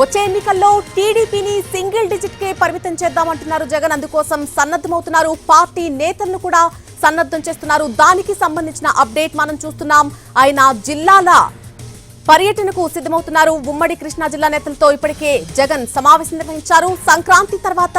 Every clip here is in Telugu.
వచ్చే ఎన్నికల్లో టీడీపీని సింగిల్ డిజిట్ కే పరిమితం చేద్దామంటున్నారు జగన్. అందుకోసం సన్నద్ధమవుతున్నారు. పార్టీ నేతలను కూడా సన్నద్ధం చేస్తున్నారు. దానికి సంబంధించిన అప్డేట్ మనం చూస్తున్నాం. ఆయన జిల్లాల పర్యటనకు సిద్ధమవుతున్నారు ఉమ్మడి కృష్ణా జిల్లా నేతలతో ఇప్పటికే జగన్ సమావేశం నిర్వహించారు. సంక్రాంతి తర్వాత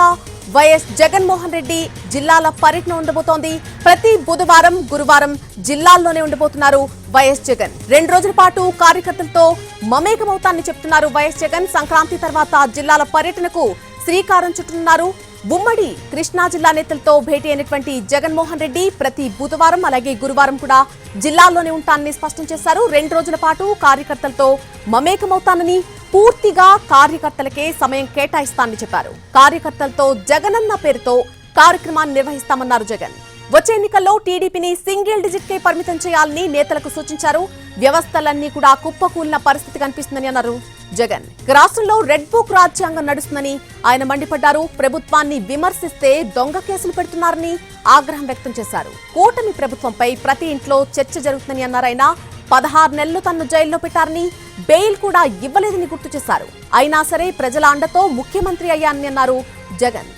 వైఎస్ జగన్మోహన్ రెడ్డి జిల్లాల పర్యటన ఉండబోతోంది. ప్రతి బుధవారం గురువారం జిల్లాల్లోనే ఉండబోతున్నారు వైఎస్ జగన్. రెండు రోజుల పాటు కార్యకర్తలతో మమేకమవుతానని చెప్తున్నారు వైఎస్ జగన్. సంక్రాంతి తర్వాత జిల్లాల పర్యటనకు శ్రీకారం చుట్టనున్నారు. ఉమ్మడి కృష్ణా జిల్లా నేతలతో భేటీ అయినటువంటి జగన్మోహన్ రెడ్డి ప్రతి బుధవారం అలాగే గురువారం కూడా జిల్లాలోనే ఉంటానని స్పష్టం చేశారు. రెండు రోజుల పాటు కార్యకర్తలతో మమేకమవుతానని పూర్తిగా కార్యకర్తలకే సమయం కేటాయిస్తానని చెప్పారు. కార్యకర్తలతో జగనన్న పేరుతో కార్యక్రమాన్ని నిర్వహిస్తామన్నారు జగన్. వచ్చే ఎన్నికల్లో టీడీపీని సింగిల్ డిజిట్ కే పరిమితం చేయాలని నేతలకు సూచించారు. వ్యవస్థలన్నీ కూడా కుప్పకూలిన పరిస్థితి కనిపిస్తుందని అన్నారు. జగన్. రాష్ట్రంలో రెడ్ బుక్ రాజ్యాంగం నడుస్తుందని ఆయన మండిపడ్డారు. ప్రభుత్వాన్ని విమర్శిస్తే దొంగ కేసులు పెడుతున్నారని ఆగ్రహం వ్యక్తం చేశారు. కూటమి ప్రభుత్వంపై ప్రతి ఇంట్లో చర్చ జరుగుతుందని అన్నారు ఆయన. పదహారు నెలలు తనను జైల్లో పెట్టారని బెయిల్ కూడా ఇవ్వలేదని గుర్తు చేశారు. అయినా సరే ప్రజల అండతో ముఖ్యమంత్రి అయ్యానని అన్నారు జగన్.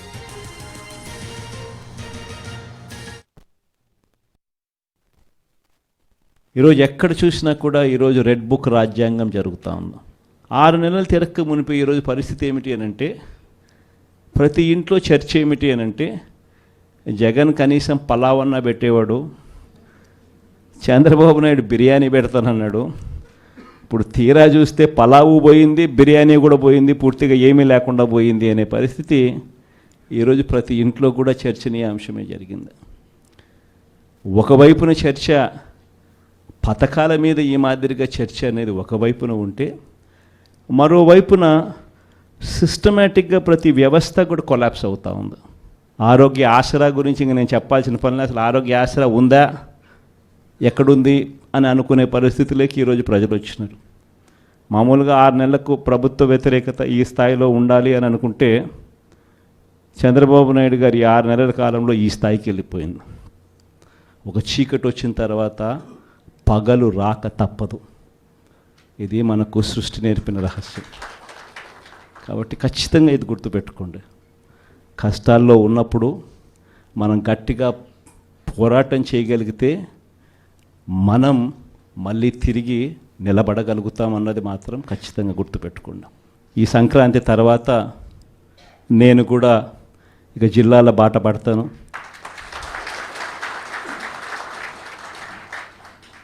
ఈరోజు ఎక్కడ చూసినా కూడా ఈరోజు రెడ్ బుక్ రాజ్యాంగం జరుగుతూ ఉంది. ఆరు నెలలు తిరక్క మునిపి ఈరోజు పరిస్థితి ఏమిటి అని అంటే ప్రతి ఇంట్లో చర్చ ఏమిటి అని అంటే జగన్ కనీసం పలావన్నా పెట్టేవాడు చంద్రబాబు నాయుడు బిర్యానీ పెడతానన్నాడు ఇప్పుడు తీరా చూస్తే పలావు పోయింది బిర్యానీ కూడా పోయింది పూర్తిగా ఏమీ లేకుండా పోయింది అనే పరిస్థితి ఈరోజు ప్రతి ఇంట్లో కూడా చర్చనీయాంశమే జరిగింది. ఒకవైపున చర్చ పథకాల మీద ఈ మాదిరిగా చర్చ అనేది ఒకవైపున ఉంటే మరోవైపున సిస్టమేటిక్గా ప్రతి వ్యవస్థ కూడా కొలాప్స్ అవుతూ ఉంది. ఆరోగ్య ఆసరా గురించి ఇంక నేను చెప్పాల్సిన పనులు అసలు ఆరోగ్య ఆసరా ఉందా? ఎక్కడుంది? అని అనుకునే పరిస్థితులకి ఈరోజు ప్రజలు వచ్చినారు. మామూలుగా ఆరు నెలలకు ప్రభుత్వ వ్యతిరేకత ఈ స్థాయిలో ఉండాలి అని అనుకుంటే చంద్రబాబు నాయుడు గారి ఆరు నెలల కాలంలో ఈ స్థాయికి వెళ్ళిపోయింది. ఒక చీకటి వచ్చిన తర్వాత పగలు రాక తప్పదు. ఇది మనకు సృష్టి నేర్పిన రహస్యం. కాబట్టి ఖచ్చితంగా ఇది గుర్తుపెట్టుకోండి. కష్టాల్లో ఉన్నప్పుడు మనం గట్టిగా పోరాటం చేయగలిగితే మనం మళ్ళీ తిరిగి నిలబడగలుగుతాం అన్నది మాత్రం ఖచ్చితంగా గుర్తుపెట్టుకోండి. ఈ సంక్రాంతి తర్వాత నేను కూడా ఇక జిల్లాల బాట పడతాను.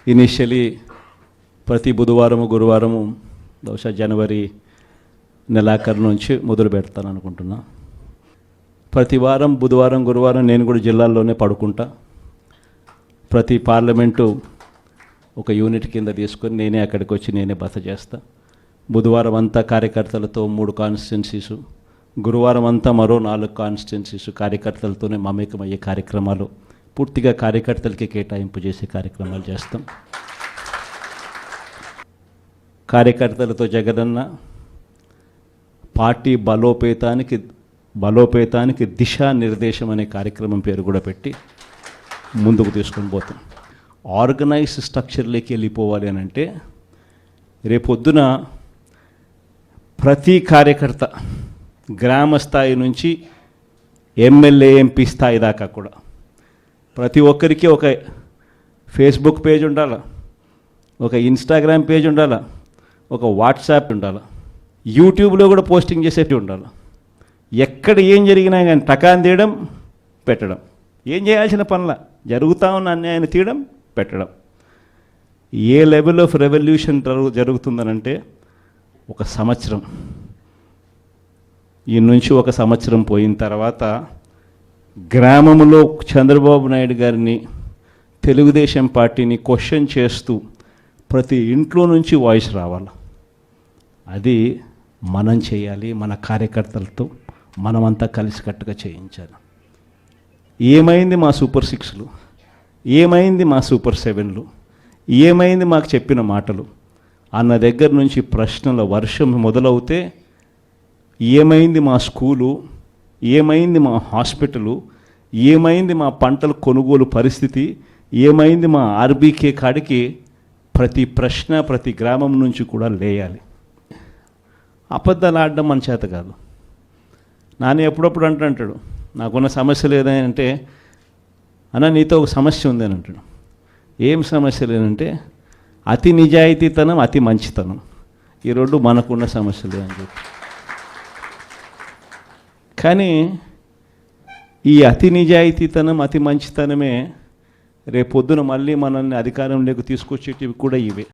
ఇనిషియలీ ప్రతి బుధవారము గురువారము బహుశా జనవరి నెలాఖరు నుంచి మొదలు పెడతాను అనుకుంటున్నా. ప్రతి వారం బుధవారం గురువారం నేను కూడా జిల్లాల్లోనే పడుకుంటా. ప్రతి పార్లమెంటు ఒక యూనిట్ కింద తీసుకొని నేనే అక్కడికి వచ్చి నేనే బస చేస్తా. బుధవారం అంతా కార్యకర్తలతో మూడు కాన్స్టిట్యున్సీసు గురువారం అంతా మరో నాలుగు కాన్స్టిట్యున్సీస్ కార్యకర్తలతోనే మమేకమయ్యే కార్యక్రమాలు పూర్తిగా కార్యకర్తలకి కేటాయింపు చేసే కార్యక్రమాలు చేస్తాం. కార్యకర్తలతో జగనన్న పార్టీ బలోపేతానికి బలోపేతానికి దిశానిర్దేశం అనే కార్యక్రమం పేరు కూడా పెట్టి ముందుకు తీసుకొని పోతాం. ఆర్గనైజ్ స్ట్రక్చర్లోకి వెళ్ళిపోవాలి అని అంటే రేపొద్దున ప్రతి కార్యకర్త గ్రామ స్థాయి నుంచి ఎమ్మెల్యే ఎంపీ స్థాయి దాకా కూడా ప్రతి ఒక్కరికి ఒక ఫేస్బుక్ పేజ్ ఉండాలి? ఒక ఇన్స్టాగ్రామ్ పేజ్ ఉండాలి? ఒక వాట్సాప్ ఉండాలి. యూట్యూబ్లో కూడా పోస్టింగ్ చేసేటి ఉండాలి. ఎక్కడ ఏం జరిగినా కానీ టకాన్ తీయడం పెట్టడం. ఏం చేయాల్సిన పనుల? జరుగుతా ఉన్న అన్యాయాన్ని తీయడం పెట్టడం. ఏ లెవెల్ ఆఫ్ రెవల్యూషన్ జరుగుతుందనంటే ఒక సంవత్సరం. ఈ నుంచి ఒక సంవత్సరం పోయిన తర్వాత గ్రామంలో చంద్రబాబు నాయుడు గారిని తెలుగుదేశం పార్టీని క్వశ్చన్ చేస్తూ ప్రతి ఇంట్లో నుంచి వాయిస్ రావాలి. అది మనం చేయాలి మన కార్యకర్తలతో మనమంతా కలిసికట్టుగా చేయించాలి. ఏమైంది మా సూపర్ సిక్స్లు? ఏమైంది మా సూపర్ సెవెన్లు? ఏమైంది మాకు చెప్పిన మాటలు? అన్న దగ్గర నుంచి ప్రశ్నల వర్షం మొదలవుతే ఏమైంది మా స్కూలు? ఏమైంది మా హాస్పిటలు? ఏమైంది మా పంటల కొనుగోలు పరిస్థితి? ఏమైంది మా ఆర్బీకే కాడికి? ప్రతి ప్రశ్న ప్రతి గ్రామం నుంచి కూడా లేయాలి. అబద్ధాలు ఆడడం మన చేత కాదు. నాని ఎప్పుడప్పుడు అంటుంటాడు నాకున్న సమస్య లేదంటే అన్న నీతో ఒక సమస్య ఉంది అని అంటాడు. ఏం సమస్య లేదంటే అతి నిజాయితీతనం అతి మంచితనం. ఈ రెండు మనకున్న సమస్యలు అని చెప్పి. కానీ ఈ అతి నిజాయితీతనం అతి మంచితనమే రేపొద్దున మళ్ళీ మనల్ని అధికారంలోకి తీసుకొచ్చేటివి కూడా ఇవే.